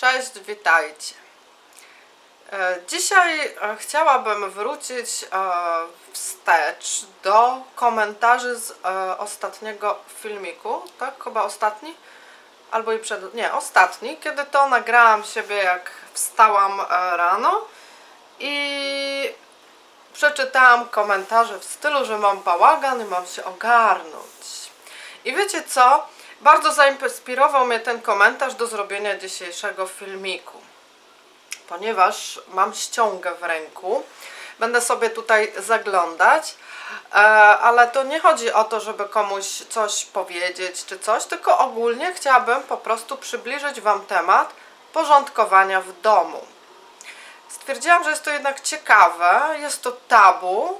Cześć, witajcie. E, Dzisiaj e, chciałabym wrócić e, wstecz do komentarzy z ostatniego filmiku, tak? Chyba ostatni? Albo i przed... nie, ostatni, kiedy to nagrałam siebie jak wstałam rano i przeczytałam komentarze w stylu, że mam bałagan i mam się ogarnąć. I wiecie co? Bardzo zainspirował mnie ten komentarz do zrobienia dzisiejszego filmiku. Ponieważ mam ściągę w ręku, będę sobie tutaj zaglądać, e, ale to nie chodzi o to, żeby komuś coś powiedzieć czy coś, tylko ogólnie chciałabym po prostu przybliżyć Wam temat porządkowania w domu. Stwierdziłam, że jest to jednak ciekawe, jest to tabu,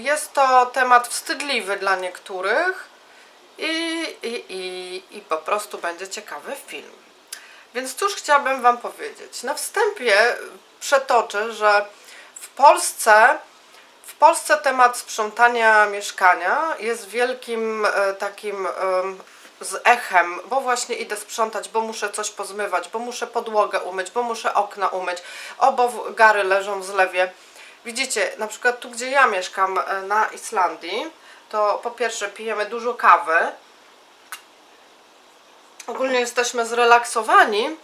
jest to temat wstydliwy dla niektórych i, i, i po prostu będzie ciekawy film. Więc cóż chciałabym Wam powiedzieć? Na wstępie przetoczę, że w Polsce w Polsce temat sprzątania mieszkania jest wielkim e, takim z echem, bo właśnie idę sprzątać, bo muszę coś pozmywać, bo muszę podłogę umyć, bo muszę okna umyć, o bo w- gary leżą w zlewie. Widzicie, na przykład tu gdzie ja mieszkam e, na Islandii, to po pierwsze pijemy dużo kawy, ogólnie jesteśmy zrelaksowani,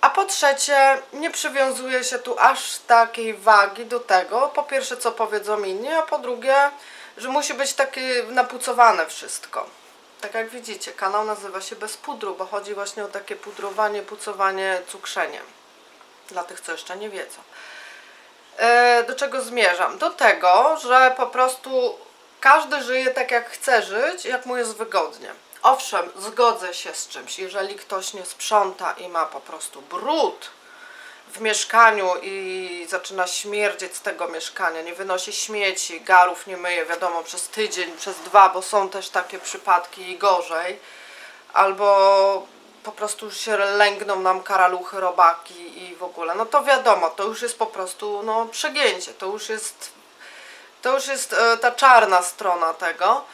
a po trzecie nie przywiązuje się tu aż takiej wagi do tego, po pierwsze co powiedzą inni, a po drugie, że musi być takie napucowane wszystko. Tak jak widzicie, kanał nazywa się bez pudru, bo chodzi właśnie o takie pudrowanie, pucowanie, cukrzenie. Dla tych, co jeszcze nie wiedzą. E, do czego zmierzam? Do tego, że po prostu każdy żyje tak, jak chce żyć, jak mu jest wygodnie. Owszem, zgodzę się z czymś, jeżeli ktoś nie sprząta i ma po prostu brud w mieszkaniu i zaczyna śmierdzieć z tego mieszkania, nie wynosi śmieci, garów nie myje, wiadomo, przez tydzień, przez dwa, bo są też takie przypadki i gorzej, albo po prostu się lęgną nam karaluchy, robaki i w ogóle, no to wiadomo, to już jest po prostu no, przegięcie, to już jest to już jest e, ta czarna strona tego,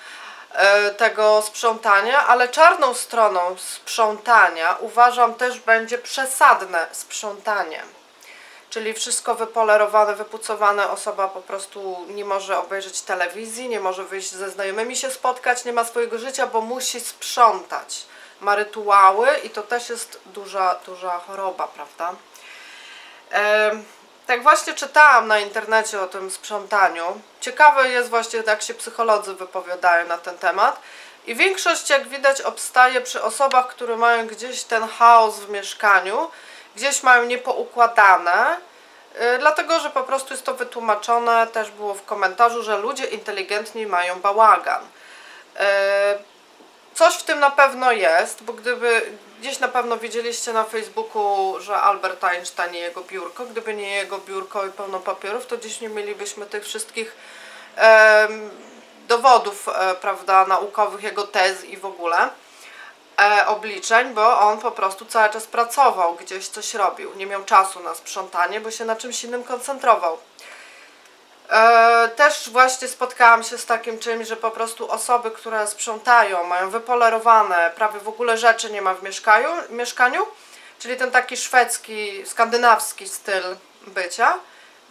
tego sprzątania, ale czarną stroną sprzątania uważam też będzie przesadne sprzątanie. Czyli wszystko wypolerowane, wypucowane, osoba po prostu nie może obejrzeć telewizji, nie może wyjść ze znajomymi się spotkać, nie ma swojego życia, bo musi sprzątać. Ma rytuały i to też jest duża, duża choroba, prawda? Em, tak właśnie czytałam na internecie o tym sprzątaniu. Ciekawe jest właśnie, jak się psycholodzy wypowiadają na ten temat. I większość, jak widać, obstaje przy osobach, które mają gdzieś ten chaos w mieszkaniu, gdzieś mają niepoukładane, yy, dlatego że po prostu jest to wytłumaczone, też było w komentarzu, że ludzie inteligentni mają bałagan. Yy, Coś w tym na pewno jest, bo gdyby gdzieś na pewno widzieliście na Facebooku, że Albert Einstein i jego biurko, gdyby nie jego biurko i pełno papierów, to dziś nie mielibyśmy tych wszystkich em, dowodów, e, prawda, naukowych, jego tez i w ogóle e, obliczeń, bo on po prostu cały czas pracował, gdzieś coś robił. Nie miał czasu na sprzątanie, bo się na czymś innym koncentrował. E, też właśnie spotkałam się z takim czymś, że po prostu osoby, które sprzątają, mają wypolerowane, prawie w ogóle rzeczy nie ma w mieszkaniu, mieszkaniu czyli ten taki szwedzki, skandynawski styl bycia,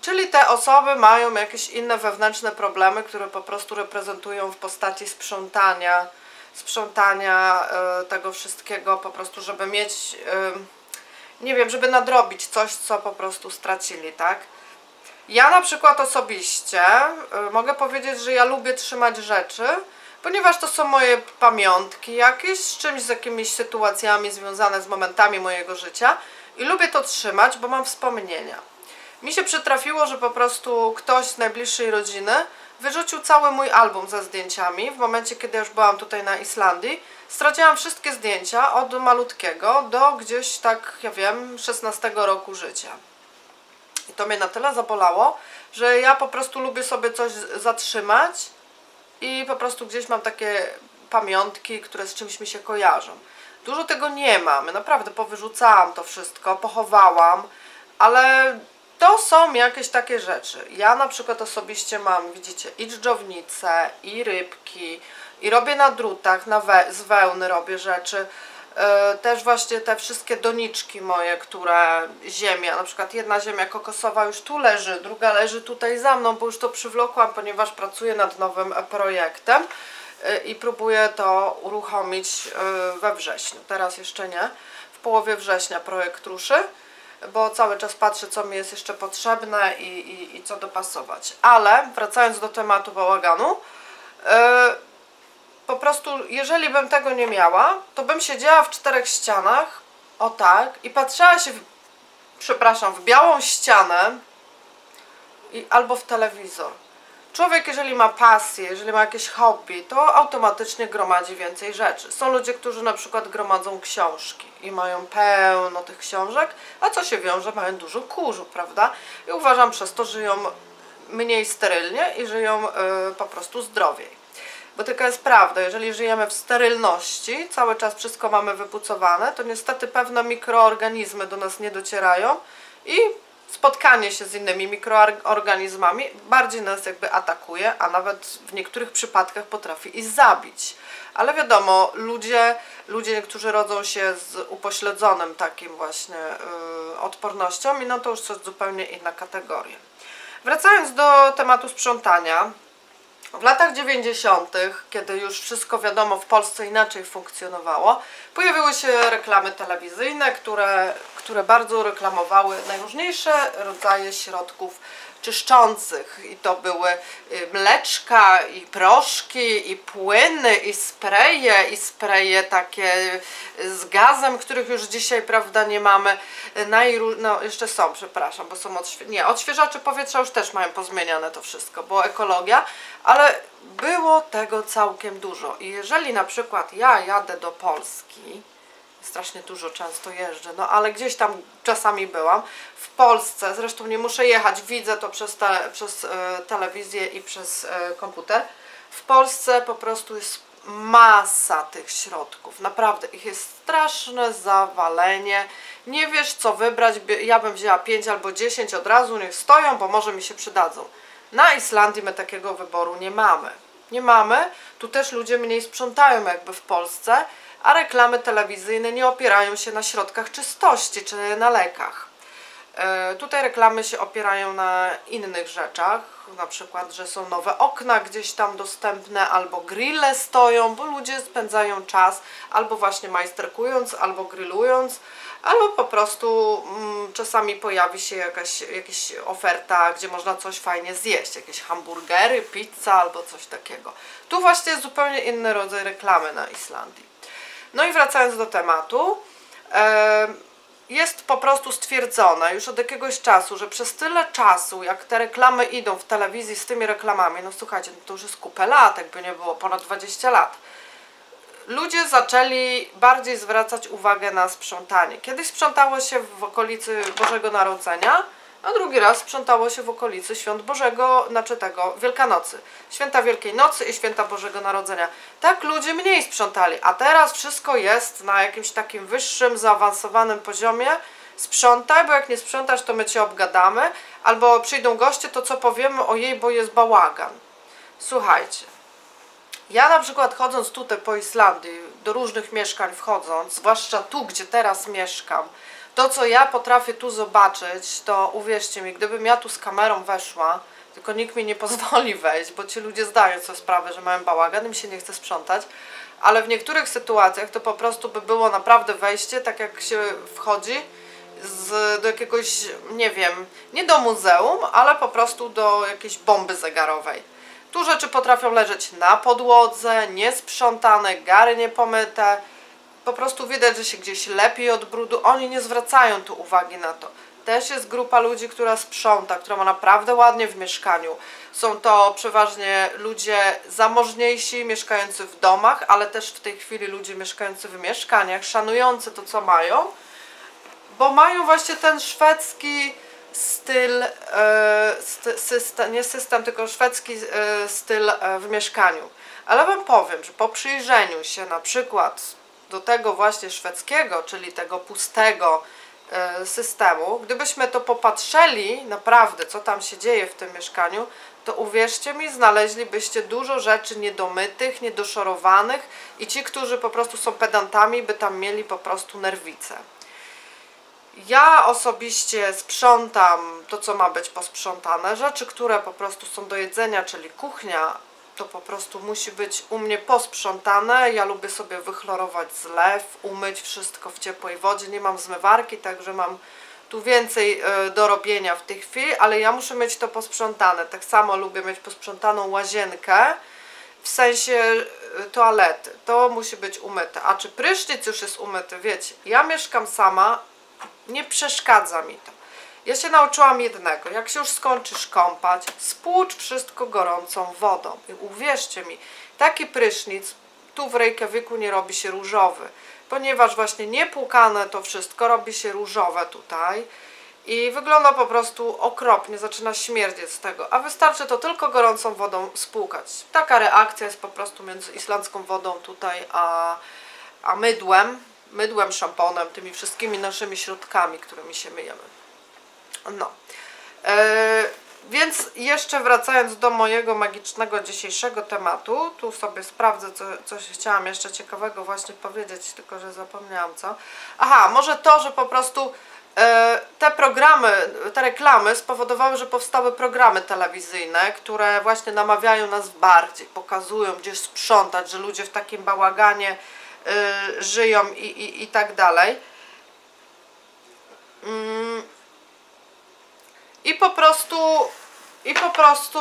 czyli te osoby mają jakieś inne wewnętrzne problemy, które po prostu reprezentują w postaci sprzątania, sprzątania e, tego wszystkiego, po prostu żeby mieć, e, nie wiem, żeby nadrobić coś, co po prostu stracili, tak? Ja na przykład osobiście y, mogę powiedzieć, że ja lubię trzymać rzeczy, ponieważ to są moje pamiątki jakieś, z czymś, z jakimiś sytuacjami związane z momentami mojego życia i lubię to trzymać, bo mam wspomnienia. Mi się przytrafiło, że po prostu ktoś z najbliższej rodziny wyrzucił cały mój album ze zdjęciami w momencie, kiedy już byłam tutaj na Islandii. Straciłam wszystkie zdjęcia od malutkiego do gdzieś tak, ja wiem, 16 roku życia. I to mnie na tyle zabolało, że ja po prostu lubię sobie coś zatrzymać i po prostu gdzieś mam takie pamiątki, które z czymś mi się kojarzą. Dużo tego nie mam, naprawdę powyrzucałam to wszystko, pochowałam, ale to są jakieś takie rzeczy. Ja na przykład osobiście mam, widzicie, i dżdżownice, i rybki, i robię na drutach, na we- z wełny robię rzeczy. E, też właśnie te wszystkie doniczki moje, które ziemia, na przykład jedna ziemia kokosowa już tu leży, druga leży tutaj za mną, bo już to przywlokłam, ponieważ pracuję nad nowym projektem e, i próbuję to uruchomić e, we wrześniu. Teraz jeszcze nie. W połowie września projekt ruszy, bo cały czas patrzę, co mi jest jeszcze potrzebne i, i, i co dopasować. Ale wracając do tematu bałaganu, po prostu, jeżeli bym tego nie miała, to bym siedziała w czterech ścianach, o tak, i patrzyła się, w, przepraszam, w białą ścianę i, albo w telewizor. Człowiek, jeżeli ma pasję, jeżeli ma jakieś hobby, to automatycznie gromadzi więcej rzeczy. Są ludzie, którzy na przykład gromadzą książki i mają pełno tych książek, a co się wiąże, mają dużo kurzu, prawda? I uważam przez to, żyją mniej sterylnie i żyją yy, po prostu zdrowiej. Bo tylko jest prawda, jeżeli żyjemy w sterylności, cały czas wszystko mamy wypucowane, to niestety pewne mikroorganizmy do nas nie docierają i spotkanie się z innymi mikroorganizmami bardziej nas jakby atakuje, a nawet w niektórych przypadkach potrafi i zabić. Ale wiadomo, ludzie, ludzie którzy rodzą się z upośledzonym takim właśnie yy, odpornością i no to już coś zupełnie inna kategoria. Wracając do tematu sprzątania, w latach 90., kiedy już wszystko wiadomo w Polsce inaczej funkcjonowało, pojawiły się reklamy telewizyjne, które, które bardzo reklamowały najróżniejsze rodzaje środków czyszczących. I to były y, mleczka i proszki i płyny i spreje i spreje takie z gazem, których już dzisiaj prawda nie mamy. Najró no jeszcze są, przepraszam, bo są odświe nie, odświeżacze powietrza już też mają pozmieniane to wszystko, bo ekologia, ale było tego całkiem dużo. I jeżeli na przykład ja jadę do Polski strasznie dużo często jeżdżę, no ale gdzieś tam czasami byłam. W Polsce, zresztą nie muszę jechać, widzę to przez, te, przez e, telewizję i przez e, komputer. W Polsce po prostu jest masa tych środków, naprawdę ich jest straszne zawalenie, nie wiesz co wybrać, ja bym wzięła 5 albo 10 od razu, niech stoją, bo może mi się przydadzą. Na Islandii my takiego wyboru nie mamy. Nie mamy, tu też ludzie mniej sprzątają jakby w Polsce, a reklamy telewizyjne nie opierają się na środkach czystości czy na lekach. E, tutaj reklamy się opierają na innych rzeczach, na przykład, że są nowe okna gdzieś tam dostępne, albo grille stoją, bo ludzie spędzają czas albo właśnie majsterkując, albo grillując, albo po prostu mm, czasami pojawi się jakaś, jakaś oferta, gdzie można coś fajnie zjeść, jakieś hamburgery, pizza albo coś takiego. Tu właśnie jest zupełnie inny rodzaj reklamy na Islandii. No i wracając do tematu, jest po prostu stwierdzone już od jakiegoś czasu, że przez tyle czasu, jak te reklamy idą w telewizji z tymi reklamami, no słuchajcie, no to już jest kupę lat, jakby nie było, ponad 20 lat, ludzie zaczęli bardziej zwracać uwagę na sprzątanie. Kiedyś sprzątało się w okolicy Bożego Narodzenia, a drugi raz sprzątało się w okolicy Świąt Bożego, znaczy tego, Wielkanocy. Święta Wielkiej Nocy i Święta Bożego Narodzenia. Tak ludzie mniej sprzątali, a teraz wszystko jest na jakimś takim wyższym, zaawansowanym poziomie. Sprzątaj, bo jak nie sprzątasz, to my Cię obgadamy, albo przyjdą goście, to co powiemy o jej, bo jest bałagan. Słuchajcie, ja na przykład chodząc tutaj po Islandii, do różnych mieszkań wchodząc, zwłaszcza tu, gdzie teraz mieszkam, to, co ja potrafię tu zobaczyć, to uwierzcie mi, gdybym ja tu z kamerą weszła, tylko nikt mi nie pozwoli wejść, bo ci ludzie zdają sobie sprawę, że mają bałagan, im się nie chce sprzątać, ale w niektórych sytuacjach to po prostu by było naprawdę wejście, tak jak się wchodzi z, do jakiegoś, nie wiem, nie do muzeum, ale po prostu do jakiejś bomby zegarowej. Tu rzeczy potrafią leżeć na podłodze, niesprzątane, gary niepomyte, po prostu widać, że się gdzieś lepiej od brudu. Oni nie zwracają tu uwagi na to. Też jest grupa ludzi, która sprząta, która ma naprawdę ładnie w mieszkaniu. Są to przeważnie ludzie zamożniejsi, mieszkający w domach, ale też w tej chwili ludzie mieszkający w mieszkaniach, szanujący to, co mają, bo mają właśnie ten szwedzki styl, e, system, nie system, tylko szwedzki e, styl e, w mieszkaniu. Ale Wam powiem, że po przyjrzeniu się na przykład do tego właśnie szwedzkiego, czyli tego pustego, e, systemu. Gdybyśmy to popatrzyli naprawdę, co tam się dzieje w tym mieszkaniu, to uwierzcie mi, znaleźlibyście dużo rzeczy niedomytych, niedoszorowanych i ci, którzy po prostu są pedantami, by tam mieli po prostu nerwice. Ja osobiście sprzątam to, co ma być posprzątane. Rzeczy, które po prostu są do jedzenia, czyli kuchnia, to po prostu musi być u mnie posprzątane. Ja lubię sobie wychlorować zlew, umyć wszystko w ciepłej wodzie. Nie mam zmywarki, także mam tu więcej e, do robienia w tej chwili, ale ja muszę mieć to posprzątane. Tak samo lubię mieć posprzątaną łazienkę, w sensie e, toalety. To musi być umyte. A czy prysznic już jest umyty? Wiecie, ja mieszkam sama, nie przeszkadza mi to. Ja się nauczyłam jednego, jak się już skończysz kąpać, spłucz wszystko gorącą wodą. I uwierzcie mi, taki prysznic tu w Reykjaviku nie robi się różowy, ponieważ właśnie niepłukane to wszystko robi się różowe tutaj i wygląda po prostu okropnie, zaczyna śmierdzieć z tego, a wystarczy to tylko gorącą wodą spłukać. Taka reakcja jest po prostu między islandzką wodą tutaj a, a mydłem, mydłem, szamponem, tymi wszystkimi naszymi środkami, którymi się myjemy. No. E, więc jeszcze wracając do mojego magicznego dzisiejszego tematu, tu sobie sprawdzę, co, coś chciałam jeszcze ciekawego właśnie powiedzieć, tylko że zapomniałam co. Aha, może to, że po prostu e, te programy, te reklamy spowodowały, że powstały programy telewizyjne, które właśnie namawiają nas bardziej, pokazują gdzieś sprzątać, że ludzie w takim bałaganie y, żyją i, i, i tak dalej. Mm. I po prostu, i po prostu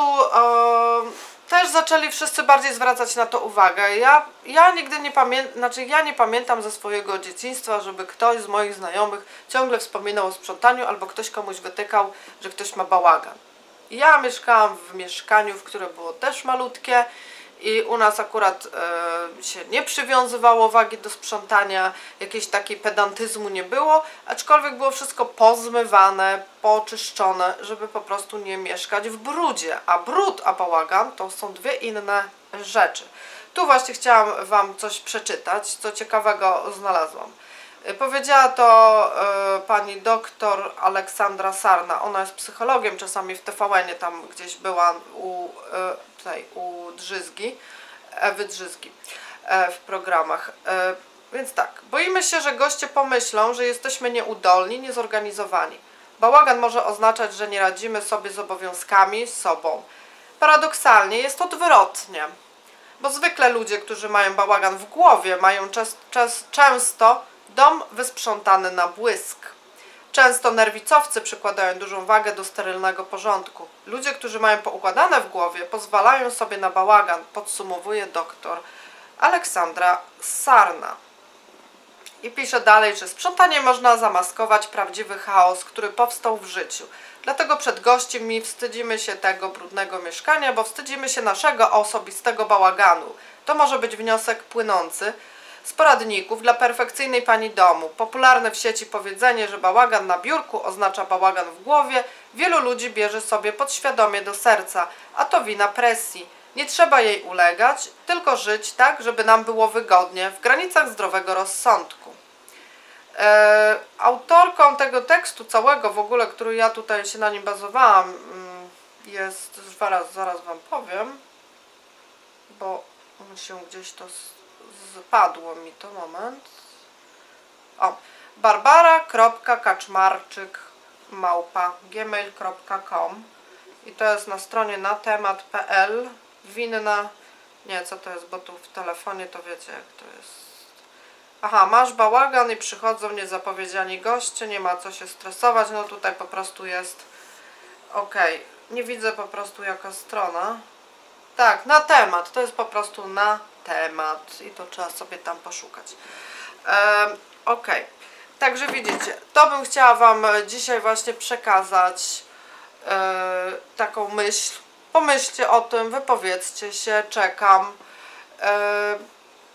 też zaczęli wszyscy bardziej zwracać na to uwagę. Ja, ja nigdy nie pamiętam, znaczy ja nie pamiętam ze swojego dzieciństwa, żeby ktoś z moich znajomych ciągle wspominał o sprzątaniu albo ktoś komuś wytykał, że ktoś ma bałagan. Ja mieszkałam w mieszkaniu, w które było też malutkie i u nas akurat e, się nie przywiązywało wagi do sprzątania, jakiejś takiej pedantyzmu nie było, aczkolwiek było wszystko pozmywane, poczyszczone, żeby po prostu nie mieszkać w brudzie, a brud, a bałagan to są dwie inne rzeczy. Tu właśnie chciałam Wam coś przeczytać, co ciekawego znalazłam. E, Powiedziała to e, pani doktor Aleksandra Sarna. Ona jest psychologiem, czasami w tvn tam gdzieś była u, e, tutaj, u Drzyzgi, Ewy Drzyzgi e, w programach. E, więc tak, boimy się, że goście pomyślą, że jesteśmy nieudolni, niezorganizowani. Bałagan może oznaczać, że nie radzimy sobie z obowiązkami, z sobą. Paradoksalnie jest odwrotnie, bo zwykle ludzie, którzy mają bałagan w głowie, mają czas, czas, często dom wysprzątany na błysk. Często nerwicowcy przykładają dużą wagę do sterylnego porządku. Ludzie, którzy mają poukładane w głowie, pozwalają sobie na bałagan, podsumowuje doktor Aleksandra Sarna. I pisze dalej, że sprzątanie można zamaskować prawdziwy chaos, który powstał w życiu. Dlatego przed gościem mi wstydzimy się tego brudnego mieszkania, bo wstydzimy się naszego osobistego bałaganu. To może być wniosek płynący z poradników dla perfekcyjnej pani domu. Popularne w sieci powiedzenie, że bałagan na biurku oznacza bałagan w głowie, wielu ludzi bierze sobie podświadomie do serca, a to wina presji. Nie trzeba jej ulegać, tylko żyć tak, żeby nam było wygodnie, w granicach zdrowego rozsądku. E, autorką tego tekstu całego w ogóle, który ja tutaj się na nim bazowałam, mm, jest, zaraz, zaraz Wam powiem, bo on się gdzieś to spadło mi to moment. O, barbara.kaczmarczyk małpa gmail.com i to jest na stronie na temat.pl winna, nie co to jest, bo tu w telefonie to wiecie jak to jest. Aha, masz bałagan i przychodzą niezapowiedziani goście, nie ma co się stresować, no tutaj po prostu jest ok, nie widzę po prostu jaka strona. Tak, na temat, to jest po prostu na temat i to trzeba sobie tam poszukać. Um, ok, także widzicie, to bym chciała Wam dzisiaj właśnie przekazać e, taką myśl. Pomyślcie o tym, wypowiedzcie się, czekam. E,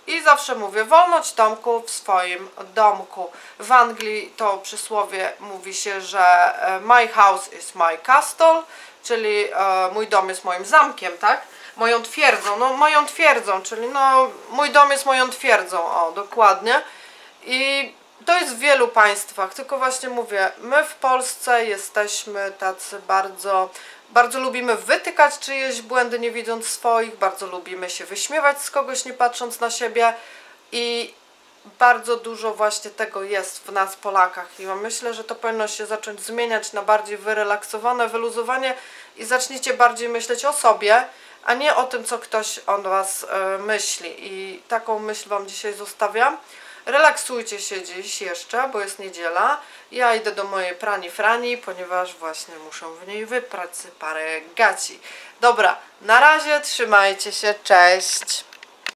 i zawsze mówię, wolność Tomku w swoim domku. W Anglii to przysłowie mówi się, że e, my house is my castle, czyli e, mój dom jest moim zamkiem, tak? Moją twierdzą, no moją twierdzą, czyli no mój dom jest moją twierdzą, o dokładnie. I to jest w wielu państwach, tylko właśnie mówię, my w Polsce jesteśmy tacy bardzo, bardzo lubimy wytykać czyjeś błędy, nie widząc swoich, bardzo lubimy się wyśmiewać z kogoś, nie patrząc na siebie i bardzo dużo właśnie tego jest w nas Polakach i myślę, że to powinno się zacząć zmieniać na bardziej wyrelaksowane, wyluzowanie i zacznijcie bardziej myśleć o sobie, a nie o tym, co ktoś o Was e, myśli i taką myśl Wam dzisiaj zostawiam. Relaksujcie się dziś jeszcze, bo jest niedziela. Ja idę do mojej prani frani, ponieważ właśnie muszę w niej wyprać parę gaci. Dobra, na razie, trzymajcie się, cześć!